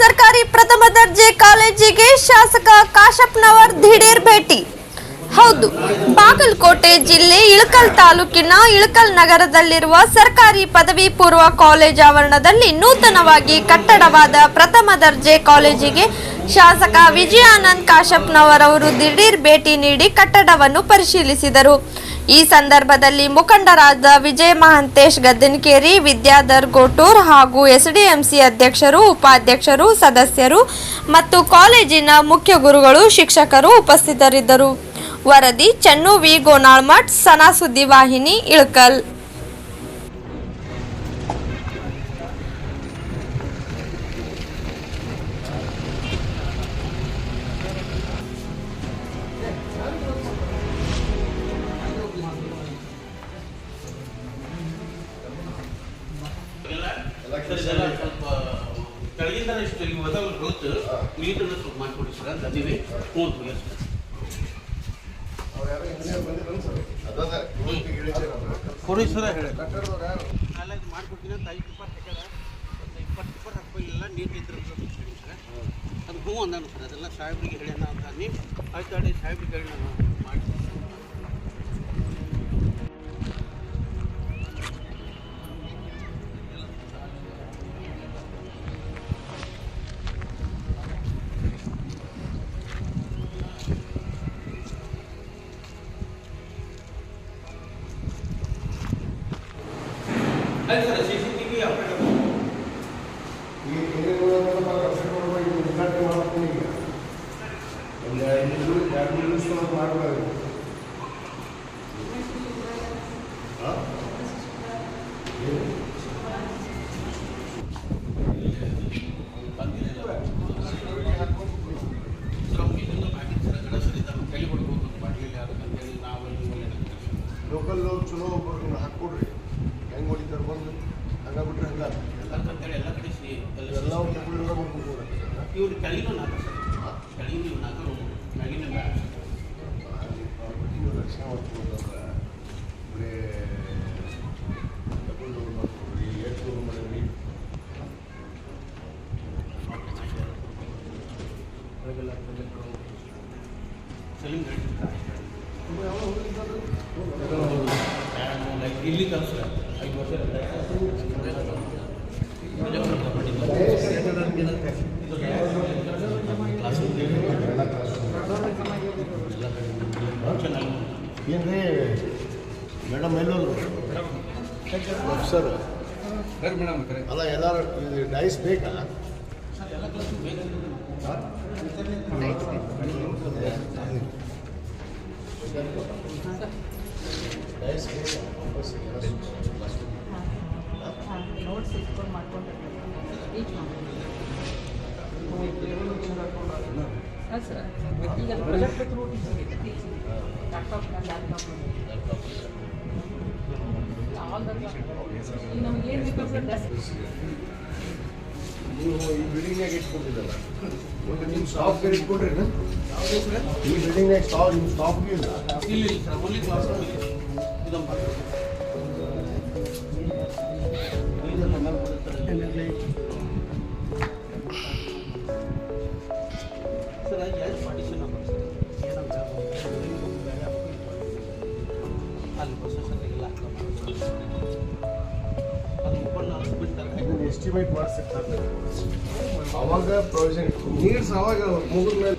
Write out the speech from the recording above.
ಸರ್ಕಾರಿ ಪ್ರಥಮ ದರ್ಜೆ ಕಾಲೇಜಿಗೆ ಶಾಸಕ ಕಾಶಪ್ಪನವರ್ ದಿಢೀರ್ ಭೇಟಿ. ಹೌದು, ಬಾಗಲಕೋಟೆ ಜಿಲ್ಲೆ ಇಳಕಲ್ ತಾಲೂಕಿನ ಇಳಕಲ್ ನಗರದಲ್ಲಿರುವ ಸರ್ಕಾರಿ ಪದವಿ ಪೂರ್ವ ಕಾಲೇಜ್ ಆವರಣದಲ್ಲಿ ನೂತನವಾಗಿ ಕಟ್ಟಡವಾದ ಪ್ರಥಮ ದರ್ಜೆ ಕಾಲೇಜಿಗೆ ಶಾಸಕ ವಿಜಯಾನಂದ್ ಕಾಶಪ್ಪನವರ್ ಅವರು ದಿಢೀರ್ ಭೇಟಿ ನೀಡಿ ಕಟ್ಟಡವನ್ನು ಪರಿಶೀಲಿಸಿದರು. ಈ ಸಂದರ್ಭದಲ್ಲಿ ಮುಖಂಡರಾದ ವಿಜಯ ಮಹಾಂತೇಶ್ ಗದ್ದನಕೇರಿ ವಿದ್ಯಾಧರ್ ಗೋಟೂರ್ ಹಾಗೂ ಎಸ್ಡಿಎಂಸಿ ಅಧ್ಯಕ್ಷರು, ಉಪಾಧ್ಯಕ್ಷರು, ಸದಸ್ಯರು ಮತ್ತು ಕಾಲೇಜಿನ ಮುಖ್ಯ ಗುರುಗಳು, ಶಿಕ್ಷಕರು ಉಪಸ್ಥಿತರಿದ್ದರು. ವರದಿ ಚನ್ನು ವಿ. ಗೋನಾಳ್ಮಠ್, ಸನಾ ಸುದ್ದಿವಾಹಿನಿ ಇಳಕಲ್. ಇಲ್ಲಿ ಸರ್ ಹೇಳಿ ಮಾಡ್ಕೊಡ್ತೀನಿ ಅಂತ ಐದು ಹಾಕ್ಯಾರ ಇಪ್ಪತ್ತು ಇಪ್ಪತ್ತು ಹೇಳಿ ಸರ್ ಅದು ಹ್ಞೂ ಅಂದಾನು ಸರ್, ಅದೆಲ್ಲ ಸಾಹೇಬ್ರಿಗೆ ಹೇಳ್ಯಾನ ಅಂತ ನೀವು ಆಯ್ತು ಹೇಳಿ ಲೋಕಲ್ ಚಲೋ ಒಬ್ಬರು ಹಾಕ್ಕೊಡ್ರಿ. ಹೆಂಗೆ ಹೊಡಿತಾರೆ ಬಂದು. ಹಂಗಾಗ್ಬಿಟ್ರೆ ಹಂಗ ಎಲ್ಲ ಕಡೆ ಮಾಡ್ಕೊಂಡು ಇವ್ರು ಕೆಳಗಿನ ನಾಲ್ಕು ಕೆಳಗಿನ ನಾಲ್ಕು ಬೇಡ ರಕ್ಷಣೆ ಮಾಡ್ಕೊಡ್ತಾರೆ ಬರೀ ತಗೊಂಡು ಮಾಡ್ಕೊಡ್ರಿ ಎಷ್ಟು ಮಾಡಿದ್ರಿ ಸಲೀಂ ಇಲ್ಲಿ ಕಲಿಸ ಐದು ವರ್ಷ ಏನ್ರಿ ಮೇಡಮ್ ಎಲ್ಲೋದ್ರು ಸರ್ ಅಲ್ಲ ಎಲ್ಲರೂ ಇದು ಡೈಸ್ ಬೇಕಾ? ಡೈಸ್ ನೋಟ್ಸ್ ಇಟ್ಕೊಂಡು ಹಾಂ ಸರ್ ಈಗ ಪ್ರೊಜೆಕ್ಟ್ ನೀವು ಈ ಬಿಲ್ಡಿಂಗ್ನಾಗ ಇಟ್ಕೊಂಡಿದ್ದಲ್ಲ. ಒಂದು ನಿಮ್ಮ ಸ್ಟಾಫ್ಗೆ ಇಟ್ಕೊಂಡ್ರಿ ಈ ಬಿಲ್ಡಿಂಗ್ನಾಗ ಸ್ಟಾಫ್ ನಿಮ್ಮ ಸ್ಟಾಫ್ಗೆ ಇಲ್ಲ? ಇಲ್ಲಿ ಸರ್ ಓನ್ಲಿ ಕ್ಲಾಸ್ ರೂಮ್ ಇದೆ. ಇದೊಂದು ಇದನ್ನ ಎಸ್ಟಿಮೇಟ್ ಮಾಡಿಸಿರ್ತಾರೆ ಅವಾಗ ಪ್ರೊವಿಷನ್ ನೀಡ್ಸ್ ಅವಾಗ ಮುಗಿದ ಮೇಲೆ